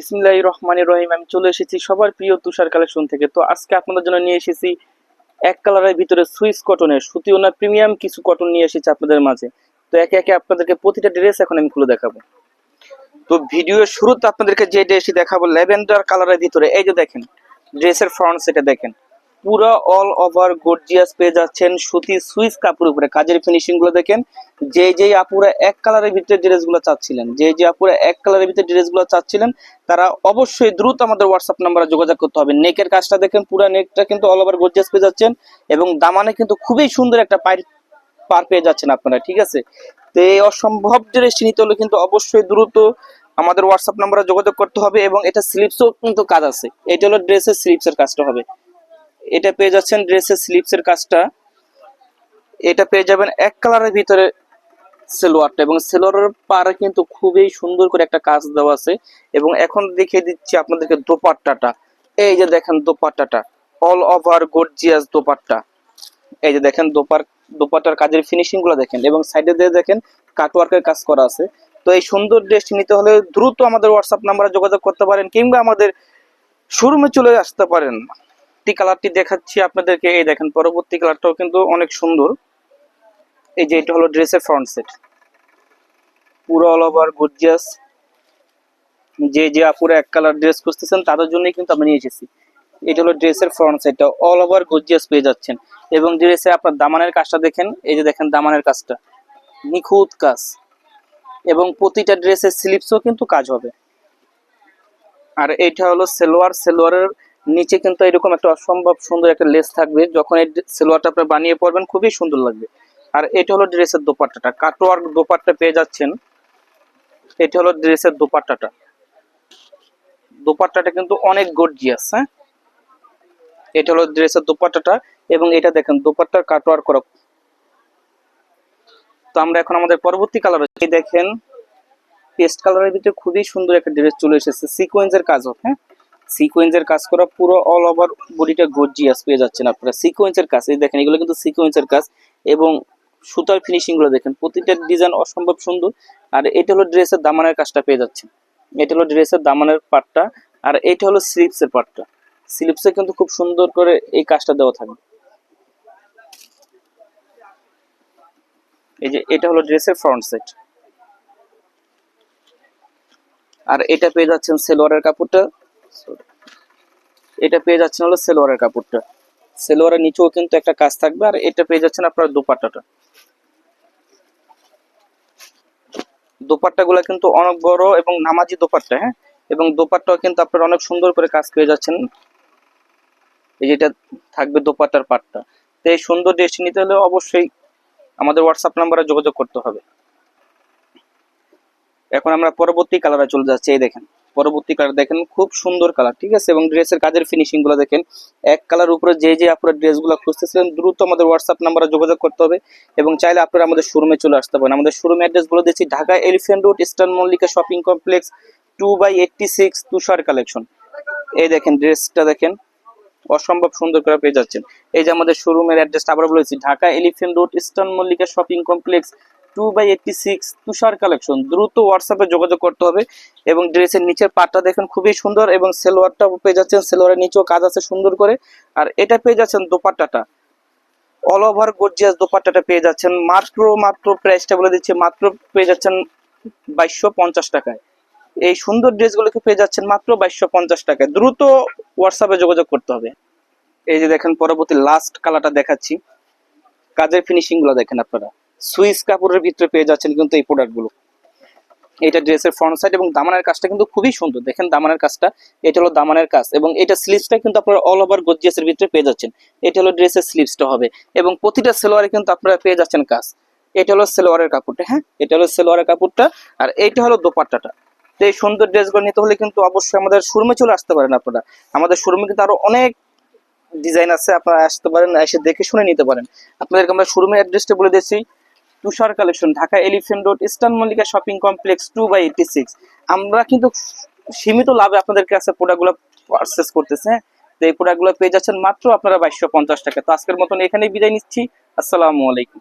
বিসমিল্লাহ রহমানের রহিম, আমি চলে এসেছি সবার প্রিয় তুষার কালেকশন থেকে। তো আজকে আপনাদের জন্য নিয়ে এসেছি এক কালারের ভিতরে সুইস কটনের সুতি ওনার প্রিমিয়াম কিছু কটন নিয়ে এসেছি আপনাদের মাঝে। তো একে একে আপনাদেরকে প্রতিটা ড্রেস এখন আমি খুলে দেখাবো। তো ভিডিওর শুরুতে আপনাদেরকে যে ড্রেসটি দেখাবো, ল্যাভেন্ডার কালারের ভিতরে, এই যে দেখেন, ড্রেসের ফ্রন্ট সেটা দেখেন। পুরো অল ওভার গর্জিয়াস পেয়ে যাচ্ছেন সুতি সুইস কাপড় উপরে। কাজের ফিনিশিংগুলো দেখেন যে যে আপুরা এক কালারের ভিতরে ড্রেসগুলো চাচ্ছিলেন যে যে আপুরা এক কালারের ভিতরে ড্রেসগুলো চাচ্ছিলেন, তারা অবশ্যই দ্রুত আমাদের হোয়াটসঅ্যাপ নাম্বারে যোগাযোগ করতে হবে। নেকের কাজটা দেখেন, পুরো নেকটা কিন্তু অল ওভার গর্জিয়াস পেয়ে যাচ্ছেন এবং দামানে কিন্তু খুবই সুন্দর একটা পাইর পার পেয়ে যাচ্ছেন আপনারা, ঠিক আছে? তো এই অসম্ভব ড্রেসটি নিতে হলে কিন্তু অবশ্যই দ্রুত আমাদের হোয়াটসঅ্যাপ নাম্বারে যোগাযোগ করতে হবে এবং এটা স্লিপসও কিন্তু কাজ আছে। এটা হলো ড্রেসের স্লিপসের কাজটা হবে। এটা পেয়ে যাচ্ছেন ড্রেসের স্লিপসের কাজটা। এটা পেয়ে যাবেন এক কালারের ভিতরে সেলোয়ারটা এবং সেলোয়ারের পারে কিন্তু খুবই সুন্দর করে একটা কাজ দেওয়া আছে এবং এখন দেখিয়ে দিচ্ছি আপনাদেরকে দোপাট্টাটা। এই যে দেখেন দোপাট্টাটা অল ওভার গর্জিয়াস দোপাট্টা। এই যে দেখেন দোপার দোপাট্টার কাজের ফিনিশিংগুলো দেখেন এবং সাইডে দিয়ে দেখেন কাটওয়ার্কের কাজ করা আছে। তো এই সুন্দর ড্রেসটি নিতে হলে দ্রুত আমাদের হোয়াটসঅ্যাপ নাম্বারে যোগাযোগ করতে পারেন কিংবা আমাদের শোরুমে চলে আসতে পারেন। পরবর্তী কালারটি দেখাচ্ছি আপনাদেরকে। এই দেখেন, পরবর্তী কালারটাও কিন্তু অনেক সুন্দর। এই যে এটা হলো ড্রেসের ফ্রন্ট সেট পুরো অল ওভার গর্জিয়াস যে যে আপুরা এক কালার ড্রেস খুঁজতেছেন, তাদের জন্যই কিন্তু আমি নিয়ে এসেছি। এটা হলো ড্রেসের ফ্রন্ট সেটটা অল ওভার গর্জিয়াস পেয়ে যাচ্ছেন। এবং ড্রেসে আপনার দামানের কাজটা দেখেন। এই যে দেখেন দামানের কাজটা। নিখুঁত কাজ। এবং প্রতিটা ড্রেসের স্লিপসও কিন্তু কাজ হবে। আর এটা হলো সেলোয়ার। সেলোয়ারের নিচে কিন্তু এরকম একটা অসম্ভব সুন্দর একটা লেস থাকবে। যখন এই সেলোয়ারটা আপনি বানিয়ে পড়বেন খুবই সুন্দর লাগবে। আর এটা হলো ড্রেসের দোপাট্টাটা। কাটোয়ার দোপাট্টা পেয়ে যাচ্ছেন। এটা হলো ড্রেসের দোপাট্টাটা। দোপাট্টাটা কিন্তু অনেক গর্জিয়াস হ্যাঁ? এটা হলো ড্রেসের দোপাট্টাটা এবং এটা দেখেন, দোপাট্টার কাটোয়ার করা। তো আমরা এখন আমাদের পরবর্তী কালার দেখেন পেস্ট কালারের ভিতরে খুবই সুন্দর একটা ড্রেস চলে এসেছে। সিকোয়েন্সের কাজ হ্যাঁ? সিকোয়েন্সের কাজ করা পুরো অল ওভার বডিটা গর্জিয়াস পেয়ে যাচ্ছেন আপনারা। সিকোয়েন্সের কাজ, এই দেখেন, এগুলো কিন্তু সিকোয়েন্সের কাজ এবং সুতার ফিনিশিংগুলো দেখেন, প্রতিটা ডিজাইন অসম্ভব সুন্দর। আর এটা হলো ড্রেসের দামানের কাজটা পেয়ে যাচ্ছেন। এটা হলো ড্রেসের দামানের পার্টটা আর এটা হলো স্লিপসের পার্টটা স্লিপসে কিন্তু খুব সুন্দর করে এই কাজটা দেওয়া থাকবে এই যে, এটা হলো ড্রেসের ফ্রন্ট সেট আর এটা পেয়ে যাচ্ছেন সেলোয়ারের কাপড়টা. এটা পেয়ে যাচ্ছেন হলো সেলোয়ারের কাপড়টা। সেলোয়ারের নিচেও কিন্তু একটা কাজ থাকবে আর এটা পেয়ে যাচ্ছেন আপনার দোপাট্টাটা। দোপাট্টা গুলা কিন্তু অনেক বড় এবং নামাজি দোপাট্টা হ্যাঁ? এবং দোপাট্টাও কিন্তু আপনার অনেক সুন্দর করে কাজ পেয়ে যাচ্ছেন। এই যেটা থাকবে দোপাট্টার পাটটা। তো এই সুন্দর ড্রেসটি নিতে হলে অবশ্যই আমাদের হোয়াটসঅ্যাপ নাম্বারে যোগাযোগ করতে হবে। এখন আমরা পরবর্তী কালারে চলে যাচ্ছি, এই দেখেন। পরবর্তী কালার দেখেন, খুব সুন্দর কালার ঠিক আছে? এবং ড্রেসের কাজের ফিনিশিংগুলো দেখেন, এক কালার উপরে যে যে আপনারা ড্রেসগুলো খুঁজতেছিলেন, দ্রুত আমাদের হোয়াটসঅ্যাপ নাম্বারে যোগাযোগ করতে হবে। এবং চাইলে আপনারা আমাদের শোরুমে চলে আসতে পারেন। আমাদের শোরুম অ্যাড্রেস বলে দিচ্ছি, Dhaka Elephant Road Eastern Mallika shopping complex two by eighty six Tushar collection এই দেখেন ড্রেসটা দেখেন, অসম্ভব সুন্দর করে পেয়ে যাচ্ছেন। এই যে আমাদের শোরুমের অ্যাড্রেসটা আবার বলেছি Dhaka Elephant Road Eastern Mallika shopping complex two by eighty six Tushar collection দ্রুত হোয়াটসঅ্যাপে যোগাযোগ করতে হবে এবং ড্রেসের নিচের পাটটা দেখেন খুবই সুন্দর এবং সেলোয়ারটা পেয়ে যাচ্ছেন, সেলোয়ারের নিচেও কাজ আছে সুন্দর করে। আর এটা পেয়ে যাচ্ছেন দোপাট্টাটা। অল ওভার গর্জিয়াস দোপাট্টাটা পেয়ে যাচ্ছেন। মাত্র মাত্র প্রাইসটা বলে দিচ্ছি, মাত্র পেয়ে যাচ্ছেন বাইশশো পঞ্চাশ টাকায়। এই সুন্দর ড্রেসগুলোকে পেয়ে যাচ্ছেন মাত্র বাইশশো পঞ্চাশ টাকায়। দ্রুত হোয়াটসঅ্যাপে যোগাযোগ করতে হবে। এই যে দেখেন, পরবর্তী লাস্ট কালারটা দেখাচ্ছি। কাজের ফিনিশিংগুলো দেখেন আপনারা। সুইস কাপড়ের ভিতরে পেয়ে যাচ্ছেন কিন্তু এই প্রোডাক্টগুলো। এটা ড্রেসের ফ্রন্ট সাইড এবং দামানের কাজটা কিন্তু খুবই সুন্দর। দেখেন দামানের কাজটা, এটা হলো দামানের কাজ এবং এটা স্লিভসটা কিন্তু আপনারা অল ওভার গর্জিয়াসের ভিতরে পেয়ে যাচ্ছেন। এটা হলো ড্রেসের স্লিভসটা হবে এবং প্রতিটা সেলোয়ারে কিন্তু আপনারা পেয়ে যাচ্ছেন কাজ। এটা হলো সেলোয়ারের কাপড়টা হ্যাঁ? এটা হলো সেলোয়ারের কাপড়টা আর এইটা হলো দোপাট্টাটা। তো এই সুন্দর ড্রেসগুলো নিতে হলে কিন্তু অবশ্যই আমাদের শোরুমে চলে আসতে পারেন আপনারা। আমাদের শোরুমে কিন্তু আরও অনেক ডিজাইন আছে, আপনারা আসতে পারেন, এসে দেখে শুনে নিতে পারেন। আপনাদেরকে আমরা শোরুমের অ্যাড্রেসটা বলে দিচ্ছি। Tushar collection, Dhaka Elephant Road, Eastern Mallika shopping complex two by eighty six আমরা কিন্তু সীমিত লাভে আপনাদের কাছে প্রোডাক্টগুলো পারচেস করতেছে তো এই প্রোডাক্টগুলো পেয়ে যাচ্ছেন মাত্র আপনারা বাইশশো পঞ্চাশ টাকা। তো আজকের মতন এখানেই বিদায় নিচ্ছি। আসসালামু আলাইকুম।